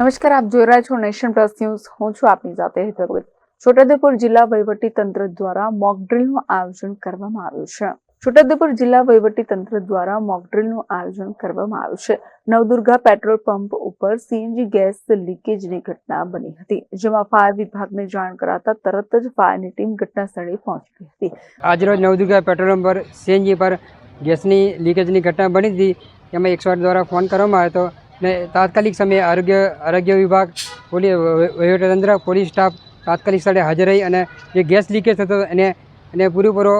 નમસ્કાર, આપ જોઈ રહ્યા છો નેશન પ્લસ ન્યૂઝ. હું છું આપની સાથે હેતર છોટાઉદેપુર જિલ્લા વહીવટી તંત્ર દ્વારા મોક ડ્રીલનું આયોજન કરવામાં આવ્યું છે. છોટાઉદેપુર જિલ્લા વહીવટી તંત્ર દ્વારા મોક ડ્રીલનું આયોજન કરવામાં આવ્યું છે. નવદુર્ગા પેટ્રોલ પંપ ઉપર સીએનજી ગેસ લીકેજની ઘટના બની હતી, જેમાં ફાયર વિભાગને જાણ કરાતા તરત જ ફાયરની ટીમ ઘટના સ્થળે પહોંચી હતી. આજરોજ નવદુર્ગા પેટ્રોલ પંપ પર સીએનજી પર ગેસની લીકેજની ઘટના બની હતી. એમાં એકસો દ્વારા ફોન કરવામાં આવ્યો હતો. ને તાત્કાલિક સમયે આરોગ્ય આરોગ્ય વિભાગ પોલીસ વહીવટીતંત્ર પોલીસ સ્ટાફ તાત્કાલિક સ્થળે હાજર રહી અને જે ગેસ લીકેજ થતો એને એને પૂરેપૂરો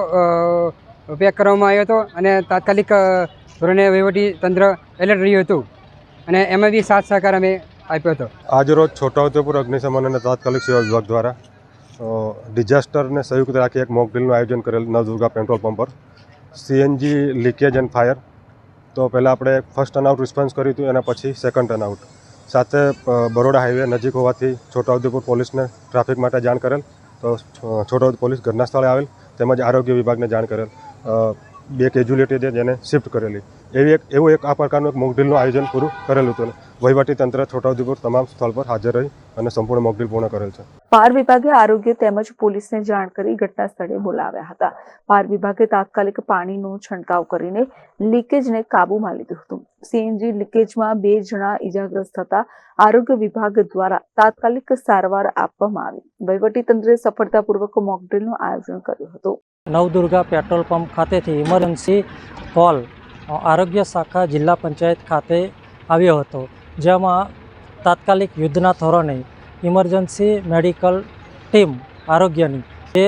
પેક કરવામાં આવ્યો હતો અને તાત્કાલિક ધોરણે તંત્ર એલર્ટ રહ્યું હતું અને એમાં બી સાથ સહકાર અમે આપ્યો હતો. આજરોજ છોટાઉદેપુર અગ્નિશમન અને તાત્કાલિક સેવા વિભાગ દ્વારા ડિઝાસ્ટરને સંયુક્ત રાખી એક મોકડીલનું આયોજન કરેલ નવદુર્ગા પેટ્રોલ પંપ પર. સીએનજી લીકેજ એન્ડ ફાયર તો પહેલાં આપણે ફર્સ્ટ ટર્નઆઉટ રિસ્પોન્સ કર્યું હતું, એના પછી સેકન્ડ ટર્નઆઉટ સાથે બરોડા હાઈવે નજીક હોવાથી છોટાઉદેપુર પોલીસને ટ્રાફિક માટે જાણ કરેલ. તો છોટાઉદ પોલીસ ઘટના સ્થળે આવેલ, તેમજ આરોગ્ય વિભાગને જાણ કરેલ. બે કેજ્યુલિટી છે જેને શિફ્ટ કરેલી. એવી એક, એવું એક આ પ્રકારનું એક મોકડ્રીલનું આયોજન પૂરું કરેલું હતું. વહીવટી તંત્ર છોટાઉદેપુર તમામ સ્થળ પર હાજર રહી. અને સંપૂર્ણ મોકડ્રીલ પૂર્ણ કરેલ છે. પાર વિભાગે આરોગ્ય તેમજ પોલીસને જાણ કરી ઘટના સ્થળે બોલાવ્યા હતા. પાર વિભાગે તાત્કાલિક પાણીનો છંટકાવ કરીને લીકેજને કાબૂમાં લીધું હતું. સીએનજી લીકેજમાં બે જણા ઇજાગ્રસ્ત થતા આરોગ્ય વિભાગ દ્વારા તાત્કાલિક સારવાર આપવામાં આવી. વહીવટીતંત્રે સફળતાપૂર્વક મોકડ્રીલનું આયોજન કર્યું હતું. નવદુર્ગા પેટ્રોલ પંપ ખાતેથી ઇમરજન્સી કોલ આરોગ્ય શાખા જિલ્લા પંચાયત ખાતે આવ્યો હતો. જેમાં તાત્કાલિક યુદ્ધના ધોરણે ઇમરજન્સી મેડિકલ ટીમ આરોગ્યની એ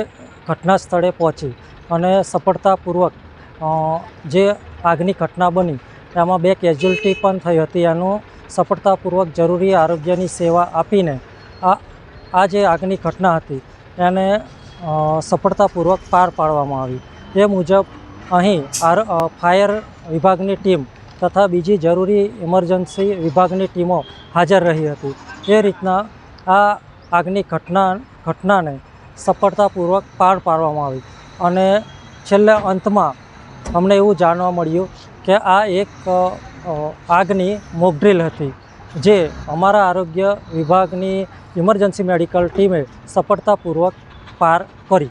ઘટના સ્થળે પહોંચી અને સફળતાપૂર્વક જે આગની ઘટના બની, એમાં બે કેઝ્યુઅલ્ટી પણ થઈ હતી. એનું સફળતાપૂર્વક જરૂરી આરોગ્યની સેવા આપીને આ આ જે આગની ઘટના હતી, એને સફળતાપૂર્વક પાર પાડવામાં આવી. એ મુજબ અહીં ફાયર વિભાગની ટીમ તથા બીજી જરૂરી ઇમરજન્સી વિભાગની ટીમો હાજર રહી હતી. એ રીતના આ આગની ઘટના, ઘટનાને સફળતાપૂર્વક પાર પાડવામાં આવી અને છેલ્લે અંતમાં અમને એવું જાણવા મળ્યું કે આ એક આગની મોકડ્રીલ હતી, જે અમારા આરોગ્ય વિભાગની ઇમરજન્સી મેડિકલ ટીમે સફળતાપૂર્વક પાર કરી.